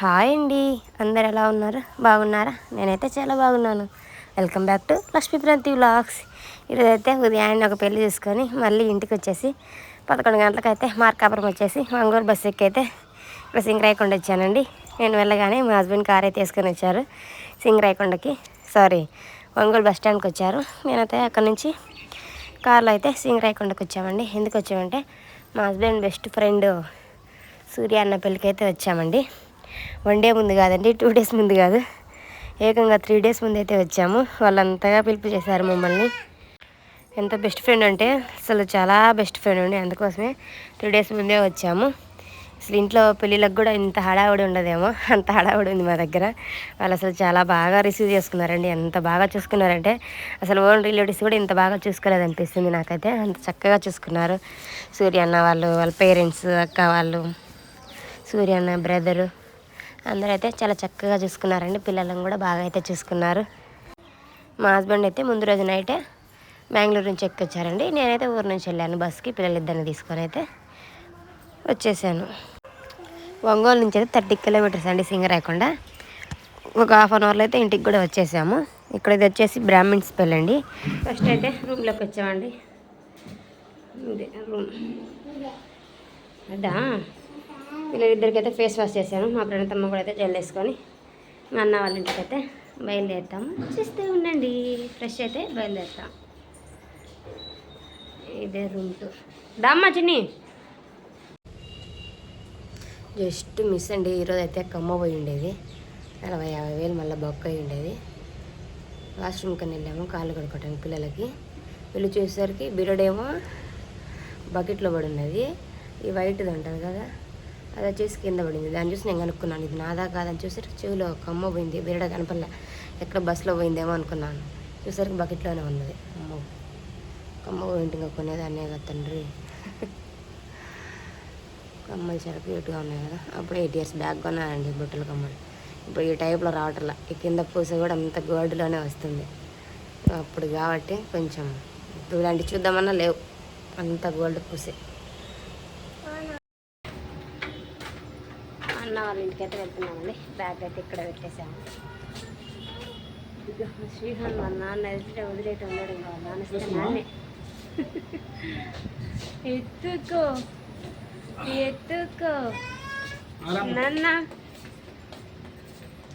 Hi అండి. అందరు ఎలా ఉన్నారు? బాగున్నారా? నేనైతే చాలా బాగున్నాను. Welcome back to Lakshmipranthi vlogs. ఈరోజు అయితే ఉదయాన్నే ఒక పెళ్ళి చూసుకొని మళ్ళీ ఇంటికి వచ్చేసి పదకొండు గంటలకైతే మార్కాపురం వచ్చేసి మంగళూరు బస్సు ఎక్కి అయితే ఇక్కడ సింగరాయకొండ వచ్చానండి. నేను వెళ్ళగానే మా హస్బెండ్ కార్ అయితే వేసుకొని వచ్చారు. సింగరాయకొండకి సారీ ఒంగోలు బస్ స్టాండ్కి వచ్చారు. నేనైతే అక్కడ నుంచి కార్లో అయితే సింగరాయకొండకి వచ్చామండి. ఎందుకు వచ్చామంటే మా హస్బెండ్ బెస్ట్ ఫ్రెండ్ సూర్య అన్న పెళ్ళికి అయితే వచ్చామండి. వన్ డే ముందు కాదండి టూ డేస్ ముందు కాదు. ఏకంగా త్రీ డేస్ ముందు అయితే వచ్చాము. వాళ్ళంతగా పిలుపు చేశారు మమ్మల్ని. ఎంత బెస్ట్ ఫ్రెండ్ అంటే అసలు చాలా బెస్ట్ ఫ్రెండ్ ఉండే. అందుకోసమే త్రీ డేస్ ముందే వచ్చాము. అసలు ఇంట్లో పెళ్ళిళ్ళకి కూడా ఇంత హడావుడి ఉండదేమో. అంత హడావుడి ఉంది మా దగ్గర. వాళ్ళు అసలు చాలా బాగా రిసీవ్ చేసుకున్నారండి. ఎంత బాగా చూసుకున్నారంటే అసలు ఓన్ రిలేటివ్స్ కూడా ఇంత బాగా చూసుకోలేదు అనిపిస్తుంది నాకైతే. అంత చక్కగా చూసుకున్నారు. సూర్య అన్న వాళ్ళు వాళ్ళ పేరెంట్స్ అక్క వాళ్ళు సూర్య అన్న బ్రదరు అందరూ అయితే చాలా చక్కగా చూసుకున్నారండి. పిల్లలను కూడా బాగా అయితే చూసుకున్నారు. మా హస్బెండ్ అయితే ముందు రోజు నైటే బెంగళూరు నుంచి ఎక్కొచ్చారండి. నేనైతే ఊరు నుంచి వెళ్ళాను బస్కి పిల్లలిద్దరిని తీసుకొని అయితే వచ్చేసాను. ఒంగోలు నుంచి అయితే థర్టీ కిలోమీటర్స్ అండి సింగరాయకొండ ఒక హాఫ్ అన్ అవర్లో అయితే ఇంటికి కూడా వచ్చేసాము. ఇక్కడ ఇది వచ్చేసి బ్రాహ్మిన్స్ పెళ్ళి అండి. ఫస్ట్ అయితే రూమ్లోకి వచ్చామండి. రూమ్. అదా? వీళ్ళిద్దరికైతే ఫేస్ వాష్ చేశాను. మా ప్రణతమ్మ కూడా అయితే జెల్ వేసుకొని మా అన్న వాళ్ళ ఇంటికి అయితే బయలుదేరుతాము. చూస్తే ఉండండి ఫ్రెష్ అయితే బయలుదేరుతాం. ఇదే రూమ్ టూ దామ్మా చిన్ని. జస్ట్ మిస్ అండి. ఈరోజు అయితే కమ్మ పోయి ఉండేది. నలభై యాభై వేలు మళ్ళీ బొక్క అయి ఉండేది. వాష్రూమ్కి వెళ్ళాము కాళ్ళు కడుక్కోవడానికి పిల్లలకి. వీళ్ళు చూసేసరికి బిరడేమో బకెట్లో పడి ఉన్నది. ఈ వైట్ది ఉంటుంది కదా. అది వచ్చేసి కింద పడింది. దాన్ని చూసి నేను కనుక్కున్నాను. ఇది నాదా కాదని చూసరికి చెవిలో కమ్మ పోయింది. వేరే కనపడలే. ఎక్కడ బస్సులో పోయిందేమో అనుకున్నాను. చూసరికి బకెట్లోనే ఉన్నది. అమ్మ. కమ్మ పోయింటి ఇంకా కొనేదాన్నే కదా తండ్రి. కమ్మలు చాలా క్యూట్గా ఉన్నాయి కదా. అప్పుడు ఎయిట్ ఇయర్స్ బ్యాక్ కొన్నానండి బుట్టల కమ్మలు. ఇప్పుడు ఈ టైప్లో రావట్లా. ఈ కింద పూస కూడా అంత గోల్డ్లోనే వస్తుంది. అప్పుడు కాబట్టి కొంచెం ఇప్పుడు ఇలాంటి చూద్దామన్నా లేవు. అంత గోల్డ్ పూసే. అన్న వాళ్ళ ఇంటికి అయితే వెళ్తున్నామండి. బ్యాగ్ అయితే ఇక్కడ పెట్టేసాము ఇదిగో శ్రీహాన్ మా నాన్న వదిలే వదిలేట ఉండడం కాదు నాన్న ఇస్తే నాన్నే. ఎత్తుకో ఎత్తుకో. నాన్న.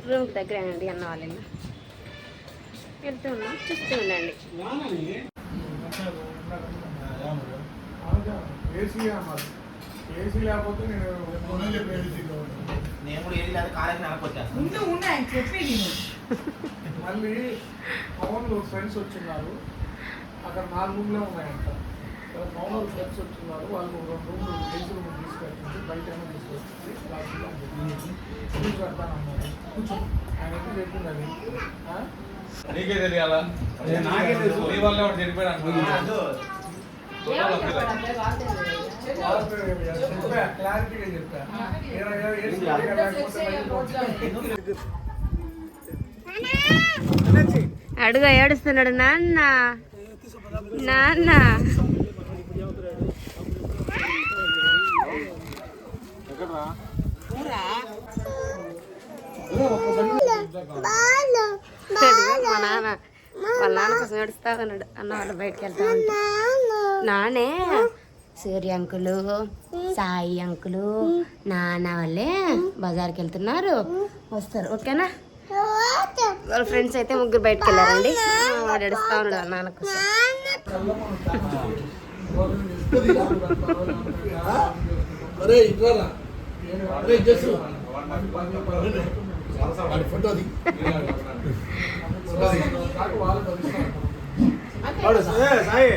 రూమ్ దగ్గరేనండి అన్న వాళ్ళ వెళ్తూ ఉన్నాం చూస్తూ ఉండండి. ఏసీ ఏసీ లేకపోతే నేను నేను కూడా ఏది లేదు కాలేజ్ ముందు ఉన్నాయి చెప్పేది మళ్ళీ పవన్లో ఫ్రెండ్స్ వచ్చిన్నారు. అక్కడ నాలుగు రూమ్లే ఉన్నాయంట. ఇక్కడ పవన్ ఫ్రెండ్స్ వచ్చిన్నారు. వాళ్ళు రెండు రూమ్లు ఏసీ రూమ్ తీసుకెళ్తుంది బయట ఏమో తీసుకొచ్చింది. కూర్చో ఆయన అయితే చెప్పింది అది ఆ? నీకే తెలియాలా? నాకే తెలుసు. నీ వల్ల చనిపోయాడు అడుగు ఏడుస్తున్నాడు నాన్న. నాన్న. మా నాన్న. వాళ్ళ నాన్న కోసం ఏడుస్తా అన్నాడు అన్న వాళ్ళు బయటకు వెళ్తా నానే. సూర్య అంకులు సాయి అంకులు నాన్న వాళ్ళే బజార్కి వెళ్తున్నారు వస్తారు. ఓకేనా? వాళ్ళ ఫ్రెండ్స్ అయితే ముగ్గురు బయటకు వెళ్ళారండి వాడు ఏడుస్తా ఉన్నాడు నాన్న కోసం. సాయి.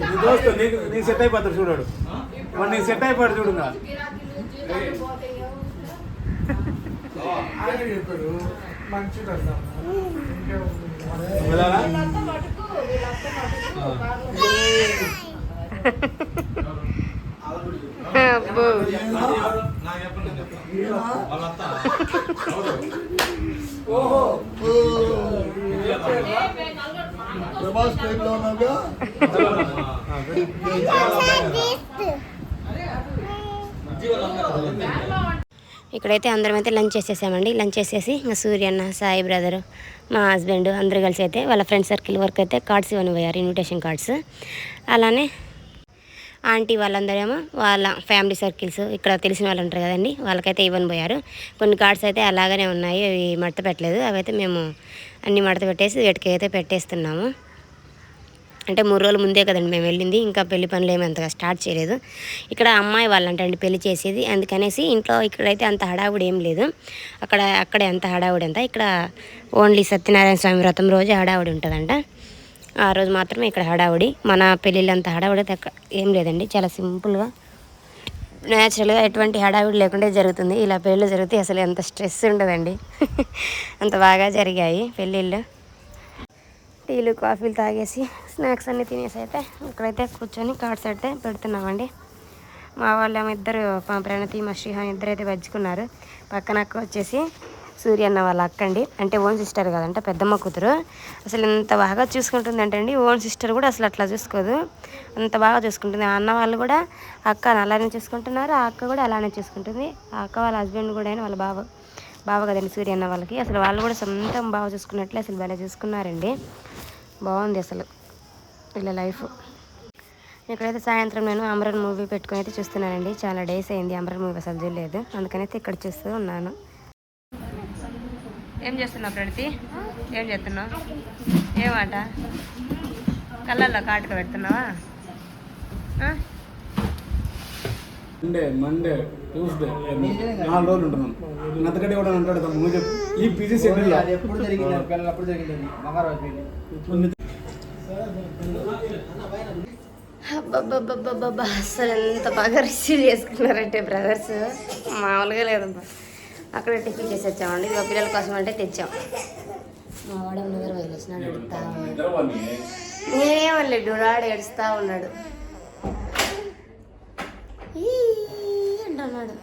దోస్తు నీకు నీ సెట్ అయిపోతాడు చూడాడు. వాడు నీకు సెట్ అయిపోయాడు చూడు చెప్పాడు మంచిది? అబ్బో. నాకు ఓహో. ప్రభాస్ టైప్లో ఉన్నావుగా? ఇక్కడైతే అందరం అయితే లంచ్ చేసేసామండి. లంచ్ చేసేసి ఇంకా సూర్య అన్న సాయి బ్రదరు మా హస్బెండ్ అందరూ కలిసి అయితే వాళ్ళ ఫ్రెండ్ సర్కిల్ వరకు అయితే కార్డ్స్ ఇవ్వని పోయారు ఇన్విటేషన్ కార్డ్స్. అలానే ఆంటీ వాళ్ళందరేమో వాళ్ళ ఫ్యామిలీ సర్కిల్స్ ఇక్కడ తెలిసిన వాళ్ళు ఉంటారు కదండి వాళ్ళకైతే ఇవ్వని పోయారు. కొన్ని కార్డ్స్ అయితే అలాగనే ఉన్నాయి అవి మడత పెట్టలేదు. అవైతే మేము అన్ని మడత పెట్టేసి వీటికి అయితే పెట్టేస్తున్నాము. అంటే మూడు రోజుల ముందే కదండి మేము వెళ్ళింది ఇంకా పెళ్ళి పనులు ఏమి అంతగా స్టార్ట్ చేయలేదు. ఇక్కడ అమ్మాయి వాళ్ళంటండి పెళ్ళి చేసేది అందుకనేసి ఇంట్లో ఇక్కడైతే అంత హడావుడి ఏం లేదు. అక్కడ అక్కడే అంత హడావుడి అంతా. ఇక్కడ ఓన్లీ సత్యనారాయణ స్వామి వ్రతం రోజు హడావుడి ఉంటుందంట. ఆ రోజు మాత్రమే ఇక్కడ హడావుడి. మన పెళ్ళిళ్ళంత హడావుడి అక్కడ ఏం లేదండి. చాలా సింపుల్గా న్యాచురల్గా ఎటువంటి హడావిడి లేకుండా జరుగుతుంది. ఇలా పెళ్ళిళ్ళు జరిగితే అసలు ఎంత స్ట్రెస్ ఉండదండి. అంత బాగా జరిగాయి పెళ్ళిళ్ళు. టీలు కాఫీలు తాగేసి స్నాక్స్ అన్నీ తినేసి అయితే ఇక్కడైతే కూర్చొని కార్డ్స్ అయితే పెడుతున్నామండి. మా వాళ్ళేమో ఇద్దరు మా ప్రణతి మా శ్రీహాన్ ఇద్దరు అయితే వజ్జుకున్నారు పక్కనక్క వచ్చేసి సూర్య అన్న వాళ్ళ అక్క అండి. అంటే ఓన్ సిస్టర్ కదంట పెద్దమ్మ కూతురు. అసలు ఎంత బాగా చూసుకుంటుంది అంటే అండి ఓన్ సిస్టర్ కూడా అసలు అట్లా చూసుకోదు. అంత బాగా చూసుకుంటుంది. ఆ అన్న వాళ్ళు కూడా అక్క అలానే చూసుకుంటున్నారు ఆ అక్క కూడా అలానే చూసుకుంటుంది. ఆ అక్క వాళ్ళ హస్బెండ్ కూడా అయినా వాళ్ళ బావ బావ కదండి సూర్య అన్న వాళ్ళకి. అసలు వాళ్ళు కూడా సొంతం బాగా చూసుకున్నట్లే అసలు భలే చూసుకున్నారండి. బాగుంది అసలు వీళ్ళ లైఫ్. ఇక్కడైతే సాయంత్రం నేను అమరన్ మూవీ పెట్టుకుని అయితే చూస్తున్నానండి. చాలా డేస్ అయింది అమరన్ మూవీ అసలు చూడలేదు. అందుకనైతే ఇక్కడ చూస్తూ ఉన్నాను. ఏం చేస్తున్నావు ప్రగతి? ఏం చేస్తున్నావు? ఏమాట? కళ్ళల్లో కాటుక పెడుతున్నావా? మండే మండే ట్యూస్డే నాలుగు రోజులు ఉంటున్నాం. అంతకంటే కూడా అంటాడు తమ్ముడు నువ్వు చెప్పు. ఈ షెడ్యూల్ ఎప్పుడు జరిగింది? పిల్లలు అప్పుడు జరిగింది. అసలు ఎంత బాగా రిసీవ్ చేసుకున్నారంటే బ్రదర్స్ మామూలుగా లేదమ్మా అక్కడ టిఫిన్ చేసి వచ్చామండి. ఇదిగో పిల్లల కోసం అంటే తెచ్చాం. మా వాడు ముందర వదిలేసినాడు ఎడుతా ఉన్నాడు. నేనేమనలేదు వాడు ఏడుస్తా ఉన్నాడు. ఈ అంటున్నాడు.